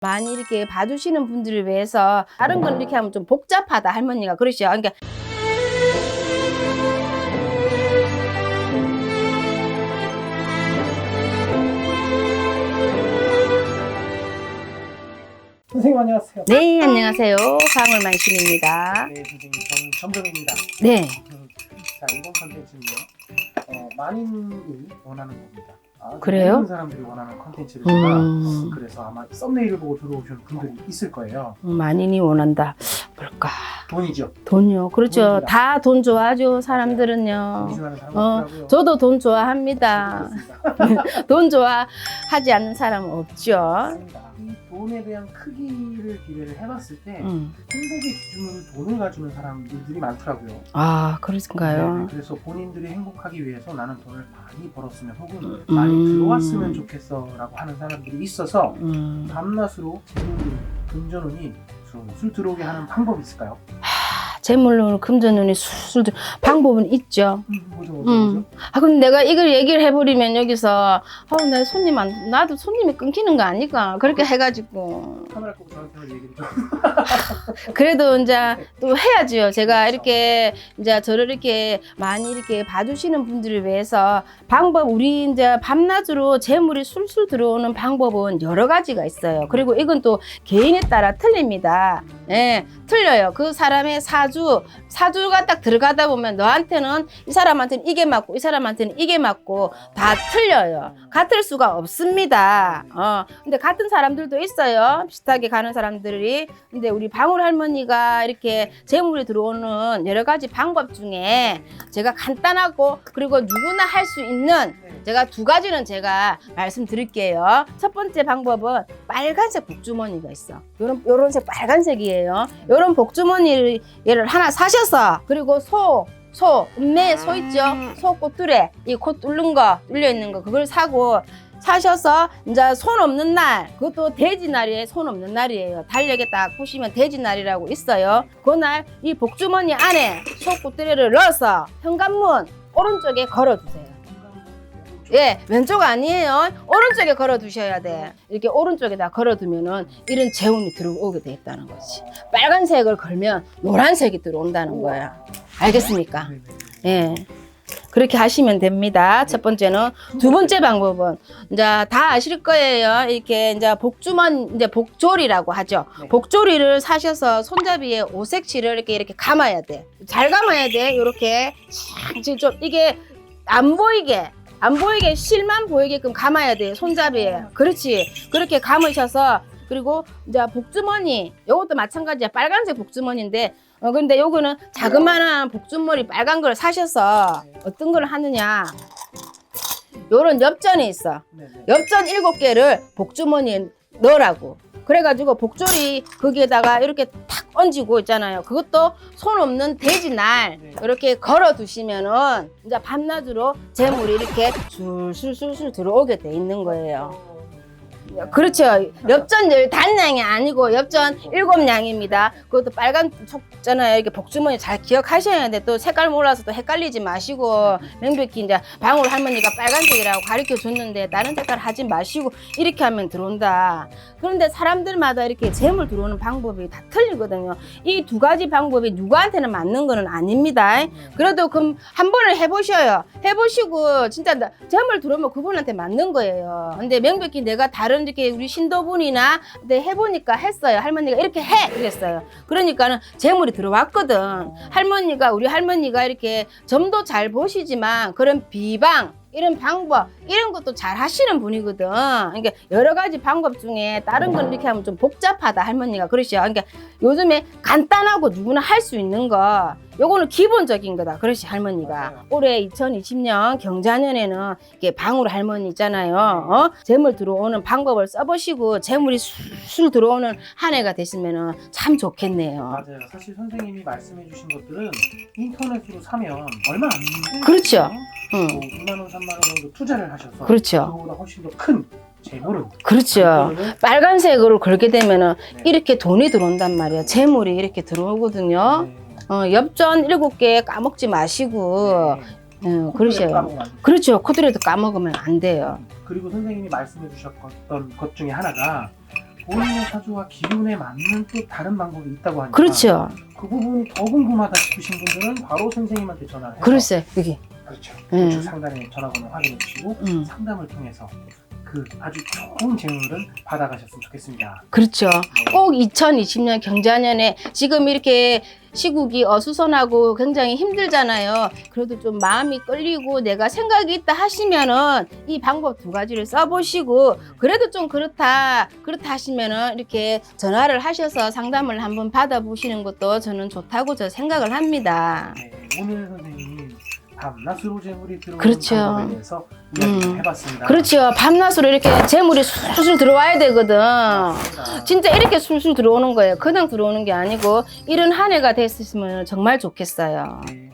많이 이렇게 봐주시는 분들을 위해서 다른 건 이렇게 하면 좀 복잡하다 할머니가 그러시죠. 그러니까 선생님 안녕하세요. 네 안녕하세요 방울만신입니다. 네, 선생님 저는 점정입니다. 네 음, 자 이번 컨텐츠는요. 어, 만인이 원하는 겁니다. 아, 그래요? 사람들이 원하는 컨텐츠를 제가 음, 그래서 아마 썸네일을 보고 들어오신 분들이 있을 거예요. 많이니 원한다. 뭘까? 돈이죠. 돈요. 그렇죠. 돈입니다. 다 돈 좋아하죠 사람들은요. 사람 어, 없더라고요. 저도 돈 좋아합니다. 그렇습니다. 돈 좋아하지 않는 사람은 없죠. 맞습니다. 이 돈에 대한 크기를 비례를 해봤을 때 음. 행복의 기준으로 돈을 가지는 사람들이 많더라고요. 아 네, 그런가요? 그래서 본인들이 행복하기 위해서 나는 돈을 많이 벌었으면 혹은 음. 많이 들어왔으면 좋겠어라고 하는 사람들이 있어서 음. 밤낮으로 재물이 금전운이 술술 들어오게 하는 방법이 있을까요? 재물로 금전운이 술술 들- 방법은 있죠. 뭐죠 뭐죠 음. 뭐죠? 아 근데 내가 이걸 얘기를 해버리면 여기서 어내 손님 안 나도 손님이 끊기는 거 아닐까 그렇게 해가지고 카메라 끄고 저한테 얘기를 좀 그래도 이제 또 해야죠. 제가 이렇게 이제 저를 이렇게 많이 이렇게 봐주시는 분들을 위해서 방법 우리 이제 밤낮으로 재물이 술술 들어오는 방법은 여러 가지가 있어요. 그리고 이건 또 개인에 따라 틀립니다. 예, 틀려요. 그 사람의 사주, 사주가 딱 들어가다 보면 너한테는 이 사람한테는 이게 맞고 이 사람한테는 이게 맞고 다 틀려요. 같을 수가 없습니다. 어, 근데 같은 사람들도 있어요. 비슷하게 가는 사람들이. 근데 우리 방울 할머니가 이렇게 재물이 들어오는 여러 가지 방법 중에 제가 간단하고 그리고 누구나 할 수 있는 네. 제가 두 가지는 제가 말씀드릴게요. 첫 번째 방법은 빨간색 복주머니가 있어. 요런 요런 색 빨간색이에요. 요런 복주머니를 얘를 하나 사셔서 그리고 소 소, 음매에 소 있죠? 소 꽃뚜레, 이코 뚫는 거, 뚫려 있는 거, 그걸 사고, 사셔서, 이제 손 없는 날, 그것도 돼지 날이에요. 손 없는 날이에요. 달력에 딱 보시면 돼지 날이라고 있어요. 그날 이 복주머니 안에 소 꽃뚜레를 넣어서 현관문 오른쪽에 걸어두세요. 예, 왼쪽 아니에요. 오른쪽에 걸어 두셔야 돼. 이렇게 오른쪽에다 걸어 두면은 이런 재운이 들어오게 돼 있다는 거지. 빨간색을 걸면 노란색이 들어온다는 거야. 알겠습니까? 네, 예. 네. 그렇게 하시면 됩니다. 첫 번째는 두 번째 방법은 이제 다 아실 거예요. 이렇게 이제 복주머니 이제 복조리라고 하죠. 네. 복조리를 사셔서 손잡이에 오색칠을 이렇게 이렇게 감아야 돼. 잘 감아야 돼. 이렇게 지금 좀 이게 안 보이게 안 보이게 실만 보이게끔 감아야 돼. 손잡이에. 그렇지. 그렇게 감으셔서 그리고 이제 복주머니 요것도 마찬가지야. 빨간색 복주머니인데 어 근데 요거는 자그마한 복주머니 빨간 걸 사셔서 어떤 걸 하느냐 요런 엽전이 있어. 엽전 일곱 개를 복주머니에 넣으라고 그래가지고 복조리 거기에다가 이렇게 탁 얹고 있잖아요 그것도 손 없는 돼지 날 네. 이렇게 걸어 두시면은 이제 밤낮으로 재물이 이렇게 술술술술 들어오게 돼 있는 거예요 그렇죠. 엽전 열 단량이 아니고 엽전 일곱 량입니다. 그것도 빨간 촉잖아요. 이렇게 복주머니 잘 기억하셔야 돼. 또 색깔 몰라서 또 헷갈리지 마시고 명백히 이제 방울 할머니가 빨간색이라고 가르쳐 줬는데 다른 색깔 하지 마시고 이렇게 하면 들어온다. 그런데 사람들마다 이렇게 재물 들어오는 방법이 다 틀리거든요. 이 두 가지 방법이 누구한테는 맞는 거는 아닙니다. 그래도 그럼 한 번을 해보셔요. 해보시고 진짜 나- 재물 들어오면 그분한테 맞는 거예요. 근데 명백히 내가 다른 이렇게 우리 신도분이나 근데 해보니까 했어요. 할머니가 이렇게 해 그랬어요. 그러니까는 재물이 들어왔거든. 할머니가 우리 할머니가 이렇게 점도 잘 보시지만 그런 비방 이런 방법 이런 것도 잘 하시는 분이거든. 그러니까 여러 가지 방법 중에 다른 건 이렇게 하면 좀 복잡하다 할머니가 그러시죠. 그러니까 요즘에 간단하고 누구나 할 수 있는 거 요거는 기본적인 거다. 그러시 할머니가 맞아요. 올해 2020년 경자년에는 이게 방울 할머니 있잖아요. 어? 재물 들어오는 방법을 써보시고 재물이 술술 들어오는 한 해가 되시면은 참 좋겠네요. 맞아요. 사실 선생님이 말씀해주신 것들은 인터넷으로 사면 얼마 안 되는 그렇죠. 응. 뭐 2만 원, 3만 원 정도 투자를 하셔서 그렇죠. 그거보다 훨씬 더 큰 재물은 그렇죠. 그거는 빨간색으로 걸게 되면은 네. 이렇게 돈이 들어온단 말이야. 재물이 이렇게 들어오거든요. 네. 어, 엽전 일곱 개 까먹지 마시고, 네. 어, 코드를 그러셔요. 까먹으면 안 돼요. 그렇죠. 코드라도 까먹으면 안 돼요. 그리고 선생님이 말씀해 주셨던 것 중에 하나가 본인의 사주와 기운에 맞는 또 다른 방법이 있다고 하니까 그렇죠. 그 부분이 더 궁금하다 싶으신 분들은 바로 선생님한테 전화를 해서 그랬어요. 여기. 그렇죠. 음. 우측 상단에 전화번호 확인해 주시고 음. 상담을 통해서 그 아주 좋은 재물을 받아가셨으면 좋겠습니다. 그렇죠. 네. 꼭 2020년 경자년에 지금 이렇게 시국이 어수선하고 굉장히 힘들잖아요. 그래도 좀 마음이 끌리고 내가 생각이 있다 하시면은 이 방법 두 가지를 써보시고 그래도 좀 그렇다 그렇다 하시면은 이렇게 전화를 하셔서 상담을 한번 받아보시는 것도 저는 좋다고 저 생각을 합니다. 네, 오늘 선생님이 밤낮으로 재물이 들어오는 그렇죠. 방법에 대해서 이야기를 음. 해봤습니다. 그렇죠. 밤낮으로 이렇게 재물이 술술 들어와야 되거든. 맞습니다. 진짜 이렇게 술술 들어오는 거예요. 그냥 들어오는 게 아니고 이런 한 해가 됐으면 정말 좋겠어요. 네,